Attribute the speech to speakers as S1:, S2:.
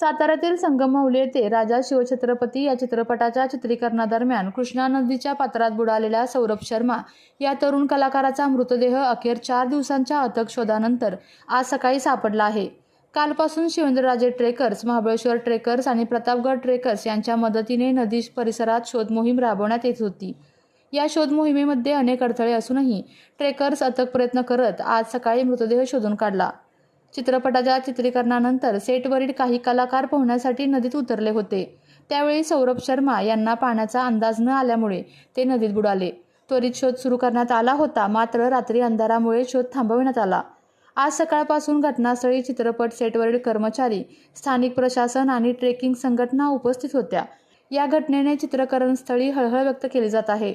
S1: साताऱ्यातील संगममाहुली येथे राजा शिवछत्रपती या चित्रपटाच्या चित्रीकरणादरम्यान कृष्णा नदीच्या पात्रात बुडालेल्या सौरभ शर्मा या तरुण कलाकाराचा मृतदेह अखेर चार दिवसांच्या अथक शोधानंतर आज सकाळी सापडला आहे. कालपासून शिवेंद्रराजे ट्रेकर्स महाबळेश्वर ट्रेकर्स आणि प्रतापगड ट्रेकर्स यांच्या मदतीने नदी परिसरात शोध मोहीम राबवण्यात येत होती. या शोध मोहिमेमध्ये अनेक अडथळे असूनही ट्रेकर्स अथक प्रयत्न करत आज सकाळी मृतदेह शोधून काढला. चित्रपटाच्या चित्रीकरणानंतर सेटवरील काही कलाकार पोहण्यासाठी नदीत उतरले होते. त्यावेळी सौरभ शर्मा यांना पाण्याचा अंदाज न आल्यामुळे ते नदीत बुडाले. त्वरित शोध सुरू करण्यात आला होता मात्र रात्री अंधारामुळे शोध थांबविण्यात आला. आज सकाळपासून घटनास्थळी चित्रपट सेटवरील कर्मचारी स्थानिक प्रशासन आणि ट्रेकिंग संघटना उपस्थित होत्या. या घटनेने चित्रकरणस्थळी हळहळ व्यक्त केली जात आहे.